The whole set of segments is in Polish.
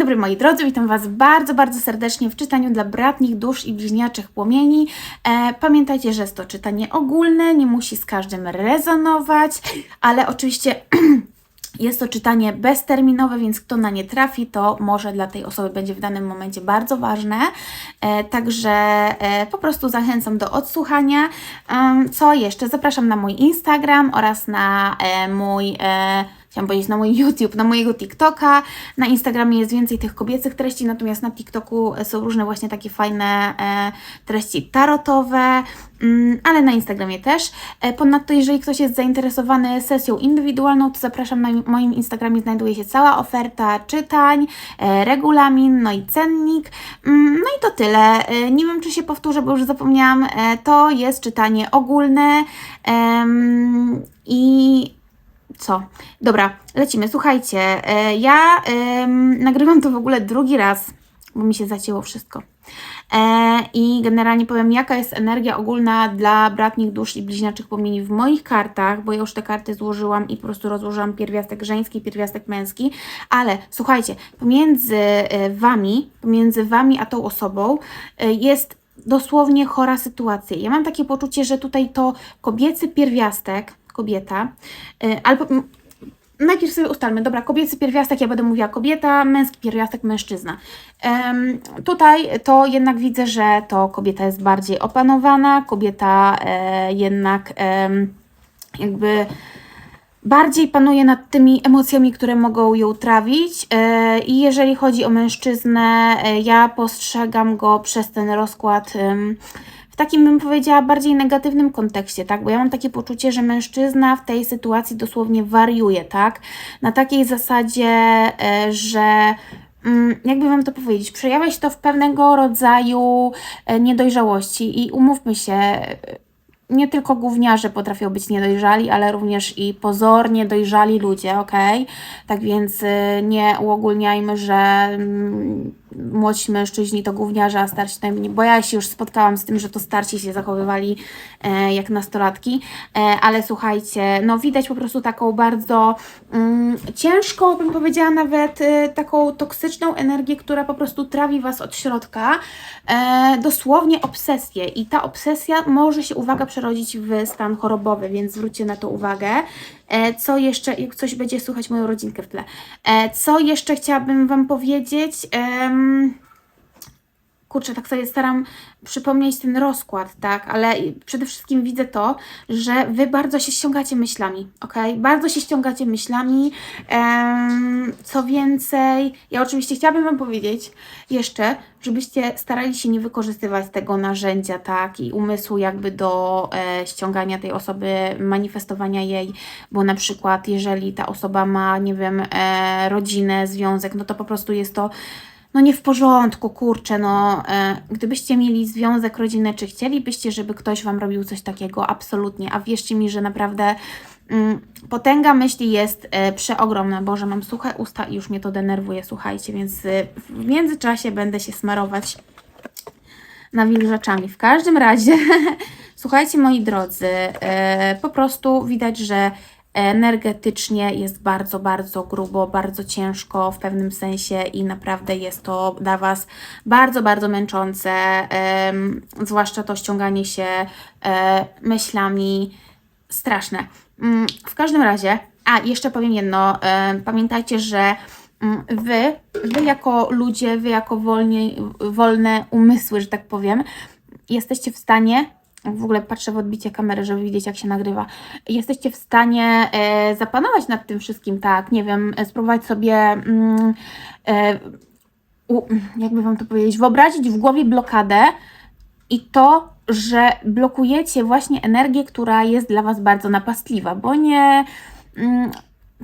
dobry moi drodzy, witam Was bardzo, bardzo serdecznie w czytaniu dla bratnich dusz i bliźniaczych płomieni. E, pamiętajcie, że jest to czytanie ogólne, nie musi z każdym rezonować, ale oczywiście jest to czytanie bezterminowe, więc kto na nie trafi, to może dla tej osoby będzie w danym momencie bardzo ważne. E, także e, po prostu zachęcam do odsłuchania. Em, co jeszcze? Zapraszam na mój Instagram oraz na e, mój. E, Chciałam powiedzieć na mój YouTube, na mojego TikToka. Na Instagramie jest więcej tych kobiecych treści, natomiast na TikToku są różne właśnie takie fajne e, treści tarotowe, mm, ale na Instagramie też. E, ponadto, jeżeli ktoś jest zainteresowany sesją indywidualną, to zapraszam na moim Instagramie, znajduje się cała oferta czytań, e, regulamin, no i cennik. Mm, no i to tyle. E, nie wiem, czy się powtórzę, bo już zapomniałam. E, to jest czytanie ogólne i co? Dobra, lecimy. Słuchajcie, e, ja nagrywam to w ogóle drugi raz, bo mi się zacięło wszystko. E, I generalnie powiem, jaka jest energia ogólna dla bratnich dusz i bliźniaczych płomieni w moich kartach, bo ja już te karty złożyłam i po prostu rozłożyłam pierwiastek żeński pierwiastek męski. Ale słuchajcie, pomiędzy e, wami, pomiędzy wami a tą osobą jest dosłownie chora sytuacja. Ja mam takie poczucie, że tutaj to kobiecy pierwiastek, kobieta, y, albo najpierw sobie ustalmy, dobra, kobiecy pierwiastek, ja będę mówiła kobieta, męski pierwiastek, mężczyzna. Em, tutaj to jednak widzę, że to kobieta jest bardziej opanowana, kobieta e, jednak em, jakby bardziej panuje nad tymi emocjami, które mogą ją trawić. E, I jeżeli chodzi o mężczyznę, e, ja postrzegam go przez ten rozkład w takim, bym powiedziała, bardziej negatywnym kontekście, tak? Bo ja mam takie poczucie, że mężczyzna w tej sytuacji dosłownie wariuje, tak? Na takiej zasadzie, e, że mm, jakby wam to powiedzieć, przejawia się to w pewnego rodzaju e, niedojrzałości i umówmy się, e, nie tylko gówniarze potrafią być niedojrzali, ale również i pozornie dojrzali ludzie, ok? Tak więc nie uogólniajmy, że młodsi mężczyźni to gówniarze, a starsi nie, bo ja się już spotkałam z tym, że to starsi się zachowywali e, jak nastolatki, e, ale słuchajcie, no widać po prostu taką bardzo mm, ciężką, bym powiedziała nawet e, taką toksyczną energię, która po prostu trawi Was od środka, e, dosłownie obsesję. I ta obsesja może się, uwaga, przerodzić w stan chorobowy, więc zwróćcie na to uwagę. E, Co jeszcze, jak coś będzie słuchać moją rodzinkę w tle. E, Co jeszcze chciałabym Wam powiedzieć? Em, kurczę, tak sobie staram przypomnieć ten rozkład, tak, ale przede wszystkim widzę to, że Wy bardzo się ściągacie myślami, ok? Bardzo się ściągacie myślami. Co więcej, ja oczywiście chciałabym Wam powiedzieć jeszcze, żebyście starali się nie wykorzystywać tego narzędzia, tak, i umysłu jakby do e, ściągania tej osoby, manifestowania jej, bo na przykład jeżeli ta osoba ma, nie wiem, e, rodzinę, związek, no to po prostu jest to no nie w porządku, kurczę, no e, gdybyście mieli związek rodzinny, czy chcielibyście, żeby ktoś Wam robił coś takiego? Absolutnie, a wierzcie mi, że naprawdę mm, potęga myśli jest e, przeogromna. Boże, mam suche usta i już mnie to denerwuje, słuchajcie, więc e, w międzyczasie będę się smarować nawilżaczami. W każdym razie, słuchajcie moi drodzy, e, po prostu widać, że energetycznie jest bardzo, bardzo grubo, bardzo ciężko w pewnym sensie i naprawdę jest to dla Was bardzo, bardzo męczące, zwłaszcza to ściąganie się e, myślami straszne. Mm, w każdym razie, a jeszcze powiem jedno, e, pamiętajcie, że mm, Wy, wy jako ludzie, wy jako wolnie, wolne umysły, że tak powiem, jesteście w stanie, w ogóle patrzę w odbicie kamery, żeby widzieć, jak się nagrywa, jesteście w stanie e, zapanować nad tym wszystkim, tak, nie wiem, e, spróbować sobie, mm, e, u, jakby Wam to powiedzieć, wyobrazić w głowie blokadę i to, że blokujecie właśnie energię, która jest dla Was bardzo napastliwa, bo nie... Mm,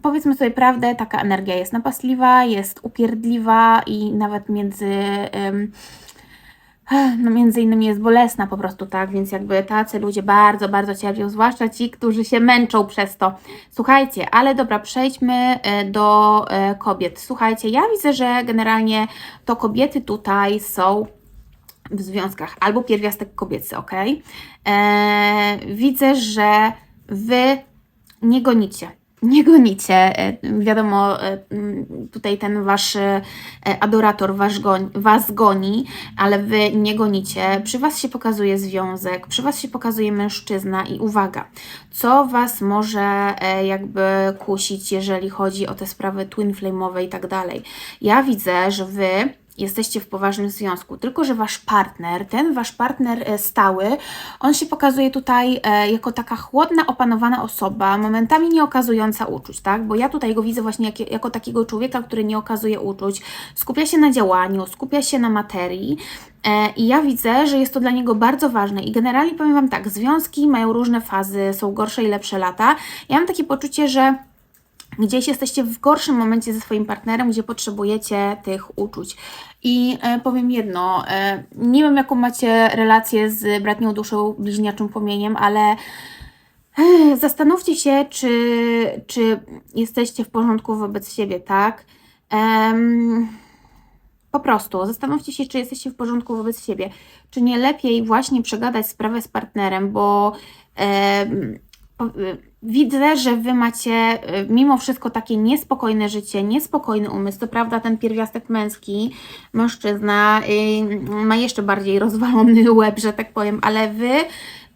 powiedzmy sobie prawdę, taka energia jest napastliwa, jest upierdliwa i nawet między... no między innymi jest bolesna po prostu, tak, więc jakby tacy ludzie bardzo, bardzo cierpią, zwłaszcza ci, którzy się męczą przez to. Słuchajcie, ale dobra, przejdźmy e, do e, kobiet. Słuchajcie, ja widzę, że generalnie to kobiety tutaj są w związkach albo pierwiastek kobiecy, ok? Eee, widzę, że wy nie gonicie. Nie gonicie. E, Wiadomo, e, tutaj ten wasz e, adorator wasz goń, was goni, ale wy nie gonicie. Przy was się pokazuje związek, przy was się pokazuje mężczyzna i uwaga, co was może jakby kusić, jeżeli chodzi o te sprawy twin flame'owe i tak dalej. Ja widzę, że wy jesteście w poważnym związku, tylko że wasz partner, ten wasz partner e, stały, on się pokazuje tutaj e, jako taka chłodna, opanowana osoba, momentami nie okazująca uczuć, tak? Bo ja tutaj go widzę właśnie jak, jako takiego człowieka, który nie okazuje uczuć, skupia się na działaniu, skupia się na materii. E, I ja widzę, że jest to dla niego bardzo ważne. I generalnie powiem Wam tak, związki mają różne fazy, są gorsze i lepsze lata. Ja mam takie poczucie, że gdzieś jesteście w gorszym momencie ze swoim partnerem, gdzie potrzebujecie tych uczuć. I e, powiem jedno, e, nie wiem jaką macie relację z bratnią duszą, bliźniaczym płomieniem, ale e, zastanówcie się, czy, czy jesteście w porządku wobec siebie, tak? Po prostu zastanówcie się, czy jesteście w porządku wobec siebie. Czy nie lepiej właśnie przegadać sprawę z partnerem, bo em, po- y, widzę, że wy macie y, mimo wszystko takie niespokojne życie, niespokojny umysł. To prawda, ten pierwiastek męski, mężczyzna, y, ma jeszcze bardziej rozwalony łeb, że tak powiem, ale wy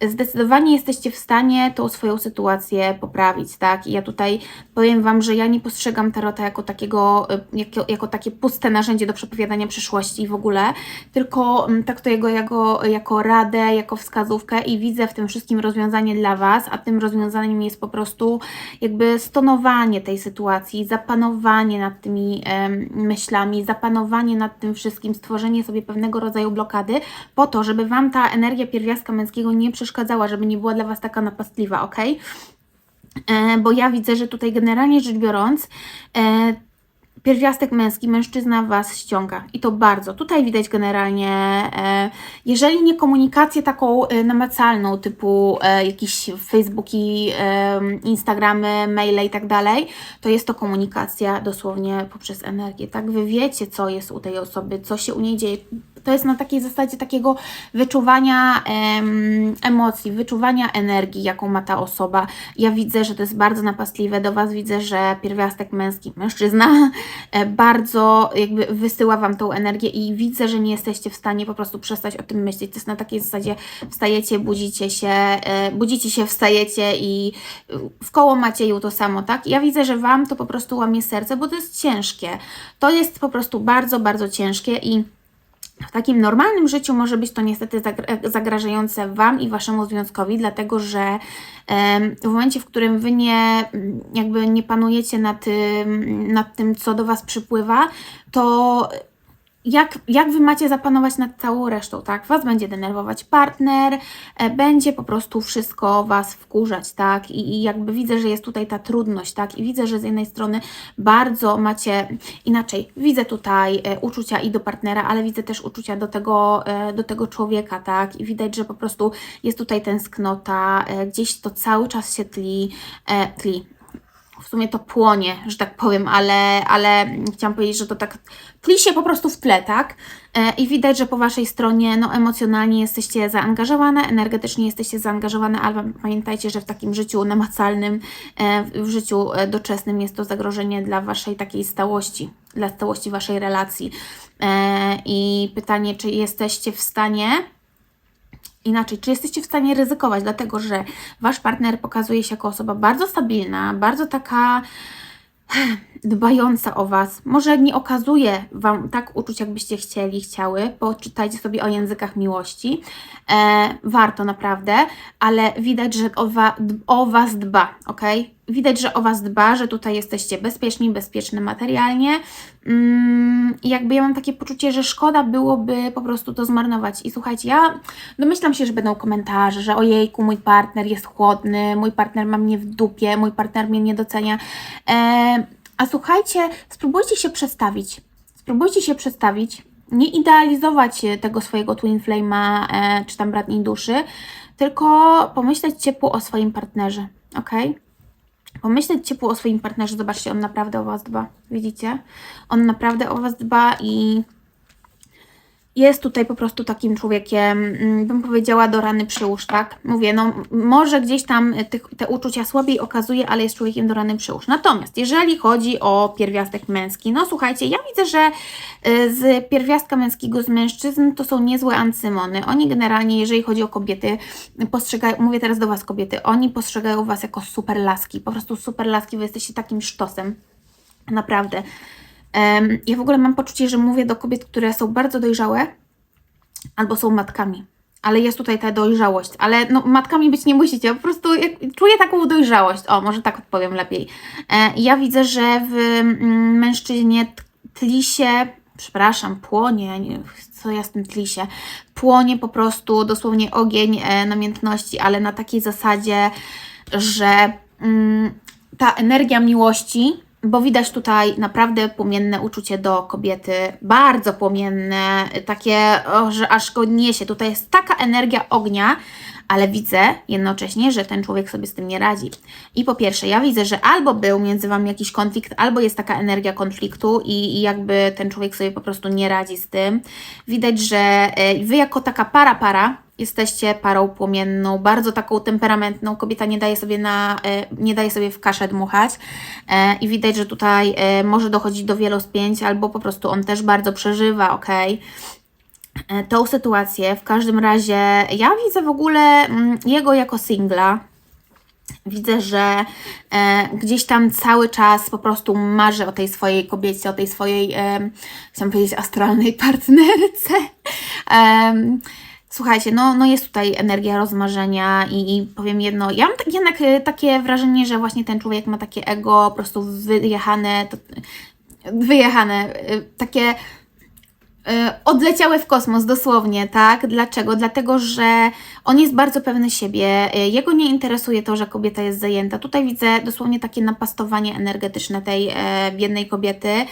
zdecydowanie jesteście w stanie tą swoją sytuację poprawić, tak? I ja tutaj powiem Wam, że ja nie postrzegam tarota jako takiego, y, jako, jako takie puste narzędzie do przepowiadania przyszłości w ogóle, tylko mm, traktuję go jako, jako radę, jako wskazówkę i widzę w tym wszystkim rozwiązanie dla Was, a tym rozwiązaniem jest po prostu jakby stonowanie tej sytuacji, zapanowanie nad tymi em, myślami, zapanowanie nad tym wszystkim, stworzenie sobie pewnego rodzaju blokady po to, żeby Wam ta energia pierwiastka męskiego nie przeszkadzała, żeby nie była dla Was taka napastliwa, ok? E, bo ja widzę, że tutaj generalnie rzecz biorąc, e, pierwiastek męski, mężczyzna Was ściąga i to bardzo. Tutaj widać generalnie, e, jeżeli nie komunikację taką e, namacalną, typu e, jakieś Facebooki, e, Instagramy, maile i tak dalej, to jest to komunikacja dosłownie poprzez energię, tak? Wy wiecie, co jest u tej osoby, co się u niej dzieje. To jest na takiej zasadzie takiego wyczuwania em, emocji, wyczuwania energii, jaką ma ta osoba. Ja widzę, że to jest bardzo napastliwe do Was. Widzę, że pierwiastek męski, mężczyzna, e, bardzo jakby wysyła Wam tą energię i widzę, że nie jesteście w stanie po prostu przestać o tym myśleć. To jest na takiej zasadzie wstajecie, budzicie się, e, budzicie się, wstajecie i e, w koło macie ją to samo, tak? Ja widzę, że Wam to po prostu łamie serce, bo to jest ciężkie. To jest po prostu bardzo, bardzo ciężkie i w takim normalnym życiu może być to niestety zagra- zagrażające Wam i Waszemu związkowi, dlatego że w momencie, w którym Wy nie, jakby nie panujecie nad tym, nad tym, co do Was przypływa, to jak, jak Wy macie zapanować nad całą resztą, tak? Was będzie denerwować partner, e, będzie po prostu wszystko Was wkurzać, tak? I, I jakby widzę, że jest tutaj ta trudność, tak? I widzę, że z jednej strony bardzo macie, inaczej, widzę tutaj e, uczucia i do partnera, ale widzę też uczucia do tego, e, do tego człowieka, tak? I widać, że po prostu jest tutaj tęsknota, gdzieś to cały czas się tli, tli w sumie to płonie, że tak powiem, ale, ale chciałam powiedzieć, że to tak tli po prostu w tle, tak? E, I widać, że po Waszej stronie no, emocjonalnie jesteście zaangażowane, energetycznie jesteście zaangażowane, ale pamiętajcie, że w takim życiu namacalnym, e, w życiu e, doczesnym jest to zagrożenie dla Waszej takiej stałości, dla stałości Waszej relacji. I pytanie, czy jesteście w stanie Inaczej, czy jesteście w stanie ryzykować, dlatego że wasz partner pokazuje się jako osoba bardzo stabilna, bardzo taka dbająca o was. Może nie okazuje wam tak uczuć, jakbyście chcieli, chciały. Poczytajcie sobie o językach miłości. E, warto naprawdę, ale widać, że o, wa, o was dba, ok? Widać, że o was dba, że tutaj jesteście bezpieczni, bezpieczny materialnie. Mm, jakby ja mam takie poczucie, że szkoda byłoby po prostu to zmarnować. I słuchajcie, ja domyślam się, że będą komentarze, że ojejku, mój partner jest chłodny, mój partner ma mnie w dupie, mój partner mnie nie docenia. E, a słuchajcie, spróbujcie się przestawić. Spróbujcie się przestawić, nie idealizować tego swojego twin flame'a e, czy tam bratniej duszy, tylko pomyśleć ciepło o swoim partnerze, ok? Pomyśleć ciepło o swoim partnerze, zobaczcie, on naprawdę o Was dba, widzicie? On naprawdę o Was dba i jest tutaj po prostu takim człowiekiem, mm, bym powiedziała, do rany przyłóż, tak? Mówię, no może gdzieś tam tych, te uczucia słabiej okazuje, ale jest człowiekiem do rany przyłóż. Natomiast jeżeli chodzi o pierwiastek męski, no słuchajcie, ja widzę, że y, z pierwiastka męskiego z mężczyzn to są niezłe ancymony. Oni generalnie, jeżeli chodzi o kobiety, postrzegają, mówię teraz do Was kobiety, oni postrzegają Was jako super laski, po prostu super laski, Wy jesteście takim sztosem. Naprawdę. Ja w ogóle mam poczucie, że mówię do kobiet, które są bardzo dojrzałe albo są matkami. Ale jest tutaj ta dojrzałość. Ale no, matkami być nie musicie. Po prostu czuję taką dojrzałość. O, może tak odpowiem lepiej. E, ja widzę, że w mm, mężczyźnie tli się, przepraszam, płonie, nie, co ja z tym tli się, płonie po prostu dosłownie ogień e, namiętności, ale na takiej zasadzie, że mm, ta energia miłości, bo widać tutaj naprawdę płomienne uczucie do kobiety, bardzo płomienne, takie, że aż go niesie. Tutaj jest taka energia ognia, ale widzę jednocześnie, że ten człowiek sobie z tym nie radzi. I po pierwsze, ja widzę, że albo był między Wami jakiś konflikt, albo jest taka energia konfliktu i, i jakby ten człowiek sobie po prostu nie radzi z tym. Widać, że e, Wy jako taka para para jesteście parą płomienną, bardzo taką temperamentną. Kobieta nie daje sobie na, e, nie daje sobie w kaszę dmuchać e, i widać, że tutaj może dochodzić do wielu spięć, albo po prostu on też bardzo przeżywa, ok? E, tą sytuację. W każdym razie ja widzę w ogóle mm, jego jako singla. Widzę, że e, gdzieś tam cały czas po prostu marzy o tej swojej kobiecie, o tej swojej, e, chciałam powiedzieć, astralnej partnerce. Em, Słuchajcie, no, no jest tutaj energia rozmarzenia i, i powiem jedno, ja mam tak, jednak e, takie wrażenie, że właśnie ten człowiek ma takie ego po prostu wyjechane, to, wyjechane, e, takie e, odleciały w kosmos dosłownie, tak? Dlaczego? Dlatego, że on jest bardzo pewny siebie. e, Jego nie interesuje to, że kobieta jest zajęta. Tutaj widzę dosłownie takie napastowanie energetyczne tej e, biednej kobiety. E,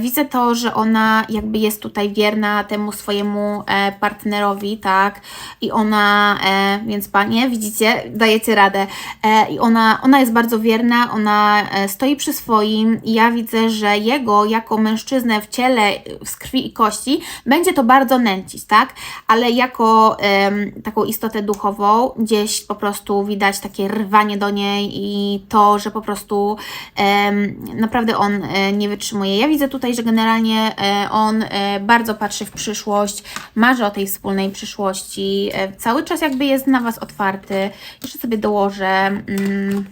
widzę to, że ona jakby jest tutaj wierna temu swojemu e, partnerowi, tak? I ona, e, więc panie, widzicie, dajecie radę. E, I ona, ona jest bardzo wierna, ona e, stoi przy swoim i ja widzę, że jego jako mężczyznę w ciele, z krwi i kości, będzie to bardzo nęcić, tak? Ale jako em, taką istotę duchową, gdzieś po prostu widać takie rwanie do niej i to, że po prostu em, naprawdę on e, nie wytrzymuje. Ja widzę tutaj, że generalnie e, on e, bardzo patrzy w przyszłość, marzy o tej wspólnej przyszłości, e, cały czas jakby jest na Was otwarty. Jeszcze sobie dołożę. Mm,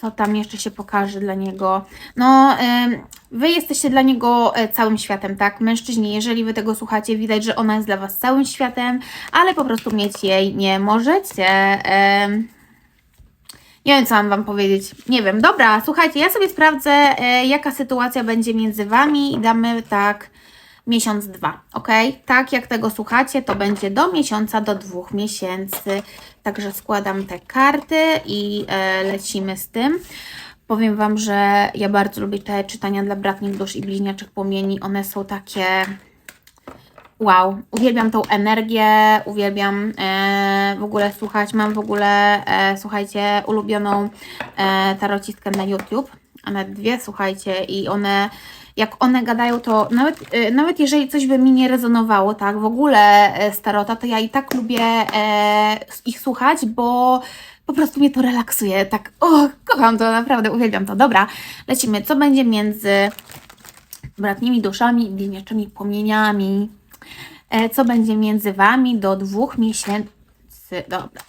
co tam jeszcze się pokaże dla niego. No, ym, wy jesteście dla niego e, całym światem, tak? Mężczyźni, jeżeli wy tego słuchacie, widać, że ona jest dla was całym światem, ale po prostu mieć jej nie możecie. Ym, nie wiem, co mam Wam powiedzieć. Nie wiem. Dobra, słuchajcie, ja sobie sprawdzę, e, jaka sytuacja będzie między Wami i damy tak miesiąc, dwa, ok? Tak jak tego słuchacie, to będzie do miesiąca, do dwóch miesięcy. Także składam te karty i e, lecimy z tym. Powiem Wam, że ja bardzo lubię te czytania dla bratnich dusz i bliźniaczych płomieni. One są takie Wow, uwielbiam tą energię, uwielbiam e, w ogóle słuchać. Mam w ogóle, e, słuchajcie, ulubioną e, na YouTube, a nawet dwie, słuchajcie, i one, jak one gadają, to nawet, e, nawet jeżeli coś by mi nie rezonowało, tak, w ogóle e, z tarota, to ja i tak lubię e, ich słuchać, bo po prostu mnie to relaksuje, tak, o, kocham to, naprawdę, uwielbiam to. Dobra, lecimy. Co będzie między bratnimi duszami i bliźniaczymi płomieniami? E, co będzie między Wami do dwóch miesięcy. Dobra.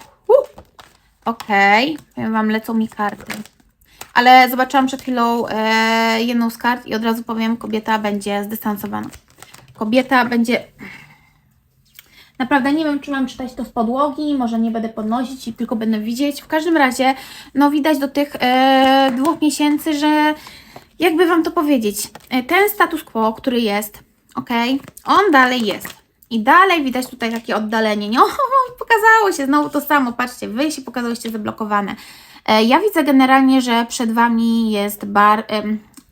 Okej, powiem Wam, lecą mi karty. Ale zobaczyłam przed chwilą e, jedną z kart i od razu powiem, kobieta będzie zdystansowana. Kobieta będzie... Naprawdę nie wiem, czy mam czytać to z podłogi, może nie będę podnosić i tylko będę widzieć. W każdym razie, no widać do tych e, dwóch miesięcy, że jakby Wam to powiedzieć, e, ten status quo, który jest, ok, on dalej jest. I dalej widać tutaj takie oddalenie. Nie, o, pokazało się znowu to samo. Patrzcie, wy się pokazałyście zablokowane. E, ja widzę generalnie, że przed Wami jest bar.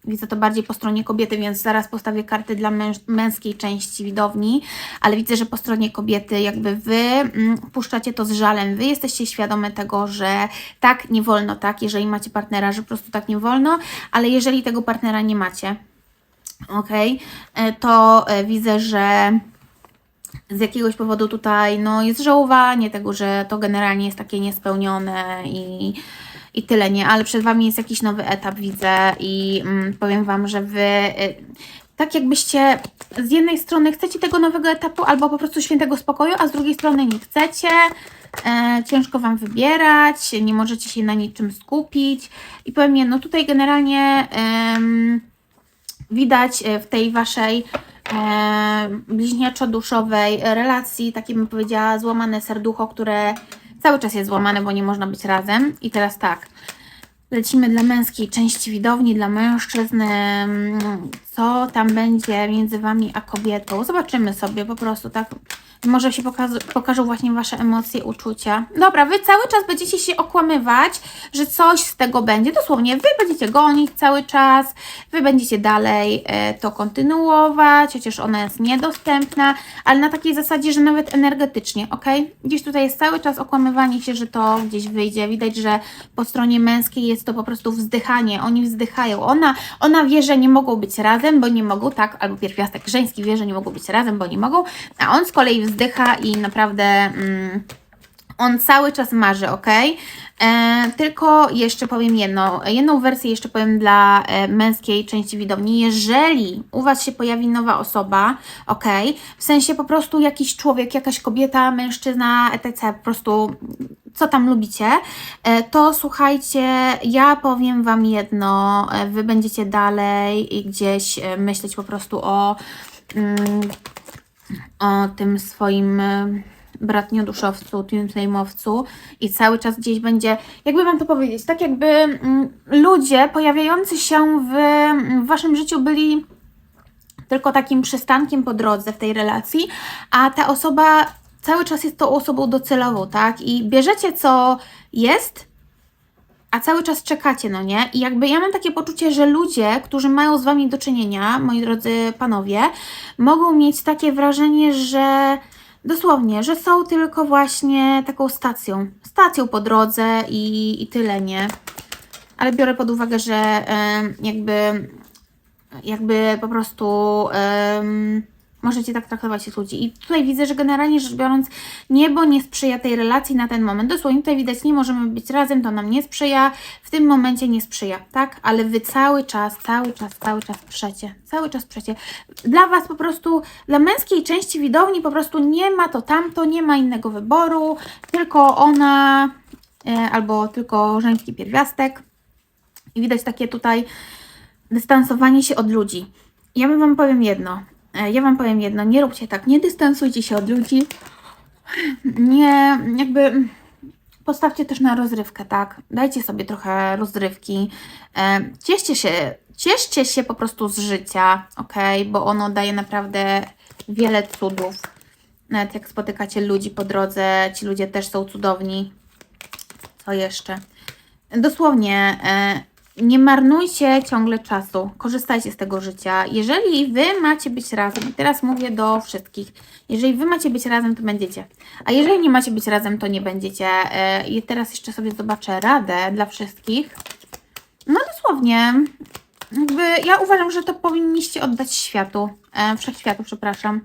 Widzę to bardziej po stronie kobiety, więc zaraz postawię karty dla męskiej części widowni, ale widzę, że po stronie kobiety jakby wy mm, puszczacie to z żalem. Wy jesteście świadome tego, że tak, nie wolno, tak, jeżeli macie partnera, że po prostu tak nie wolno, ale jeżeli tego partnera nie macie, okej, e, to e, widzę, że z jakiegoś powodu tutaj no, jest żałowanie tego, że to generalnie jest takie niespełnione i, i tyle, nie? Ale przed Wami jest jakiś nowy etap, widzę i mm, powiem Wam, że Wy y, tak jakbyście z jednej strony chcecie tego nowego etapu albo po prostu świętego spokoju, a z drugiej strony nie chcecie, e, ciężko Wam wybierać, nie możecie się na niczym skupić i powiem jedno, tutaj generalnie widać e, w tej Waszej e, bliźniaczo-duszowej relacji, takie bym powiedziała, złamane serducho, które cały czas jest złamane, bo nie można być razem. I teraz tak, lecimy dla męskiej części widowni, dla mężczyzn, co tam będzie między Wami a kobietą. Zobaczymy sobie po prostu, tak może się pokażą właśnie Wasze emocje, uczucia. Dobra, Wy cały czas będziecie się okłamywać, że coś z tego będzie. Dosłownie, Wy będziecie gonić cały czas, Wy będziecie dalej e, to kontynuować, chociaż ona jest niedostępna, ale na takiej zasadzie, że nawet energetycznie, ok? Gdzieś tutaj jest cały czas okłamywanie się, że to gdzieś wyjdzie. Widać, że po stronie męskiej jest to po prostu wzdychanie. Oni wzdychają. Ona, ona wie, że nie mogą być razem, bo nie mogą, tak? Albo pierwiastek żeński wie, że nie mogą być razem, bo nie mogą, a on z kolei wzdycha i naprawdę mm, on cały czas marzy, ok? E, tylko jeszcze powiem jedno, jedną wersję jeszcze powiem dla e, męskiej części widowni. Jeżeli u Was się pojawi nowa osoba, ok, w sensie po prostu jakiś człowiek, jakaś kobieta, mężczyzna, etc., po prostu co tam lubicie, e, to słuchajcie, ja powiem Wam jedno, e, Wy będziecie dalej gdzieś e, myśleć po prostu o, mm, o tym swoim bratnioduszowcu, tym sejmowcu i cały czas gdzieś będzie, jakby Wam to powiedzieć, tak jakby mm, ludzie pojawiający się w, w Waszym życiu byli tylko takim przystankiem po drodze w tej relacji, a ta osoba cały czas jest tą osobą docelową, tak? I bierzecie co jest, a cały czas czekacie, no nie? I jakby ja mam takie poczucie, że ludzie, którzy mają z wami do czynienia, moi drodzy panowie, mogą mieć takie wrażenie, że dosłownie, że są tylko właśnie taką stacją. Stacją po drodze i, i tyle, nie? Ale biorę pod uwagę, że em, jakby jakby po prostu em, możecie tak traktować ludzi. I tutaj widzę, że generalnie rzecz biorąc, niebo nie sprzyja tej relacji na ten moment. Dosłownie tutaj widać, nie możemy być razem, to nam nie sprzyja, w tym momencie nie sprzyja, tak? Ale wy cały czas, cały czas, cały czas przecie, cały czas przecie. Dla was po prostu, dla męskiej części widowni po prostu nie ma to tamto, nie ma innego wyboru, tylko ona e, albo tylko żeński pierwiastek. I widać takie tutaj dystansowanie się od ludzi. Ja bym Wam powiem jedno. E, Ja Wam powiem jedno. Nie róbcie tak. Nie dystansujcie się od ludzi. Nie, jakby postawcie też na rozrywkę, tak? Dajcie sobie trochę rozrywki. E, Cieszcie się, cieszcie się po prostu z życia, ok? Bo ono daje naprawdę wiele cudów. Nawet jak spotykacie ludzi po drodze, ci ludzie też są cudowni. Co jeszcze? Dosłownie, e, nie marnujcie ciągle czasu, korzystajcie z tego życia. Jeżeli wy macie być razem, teraz mówię do wszystkich, jeżeli wy macie być razem, to będziecie. A jeżeli nie macie być razem, to nie będziecie. E, I teraz jeszcze sobie zobaczę radę dla wszystkich. No dosłownie, jakby ja uważam, że to powinniście oddać światu, e, wszechświatu, przepraszam.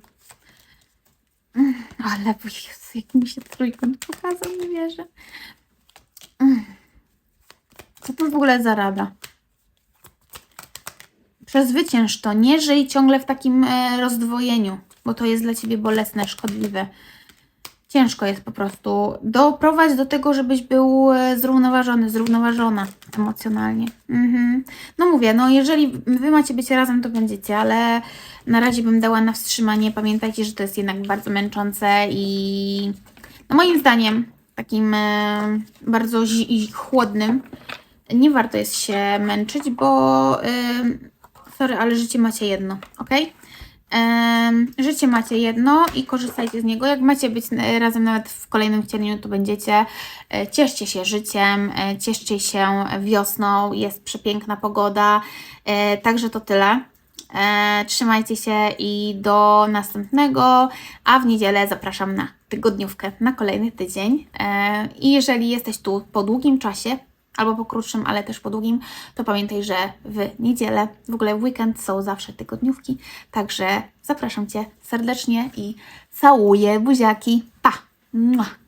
Mm, Ale Jezu, jak mi się trójkąt pokazał, nie wierzę. Mm. Co to w ogóle za rada? Przezwycięż to. Nie żyj ciągle w takim e, rozdwojeniu, bo to jest dla ciebie bolesne, szkodliwe. Ciężko jest po prostu doprowadź do tego, żebyś był e, zrównoważony, zrównoważona emocjonalnie. Mhm. No mówię, no jeżeli wy macie być razem, to będziecie, ale na razie bym dała na wstrzymanie. Pamiętajcie, że to jest jednak bardzo męczące i no moim zdaniem takim e, bardzo chłodnym nie warto jest się męczyć, bo ym, sorry, ale życie macie jedno, ok? Ym, życie macie jedno i korzystajcie z niego. Jak macie być e, razem nawet w kolejnym wcieleniu, to będziecie. E, Cieszcie się życiem, e, cieszcie się wiosną, jest przepiękna pogoda. E, Także to tyle. E, Trzymajcie się i do następnego, a w niedzielę zapraszam na tygodniówkę, na kolejny tydzień. E, I jeżeli jesteś tu po długim czasie, albo po krótszym, ale też po długim, to pamiętaj, że w niedzielę, w ogóle w weekend są zawsze tygodniówki, także zapraszam Cię serdecznie i całuję buziaki. Pa! Mua.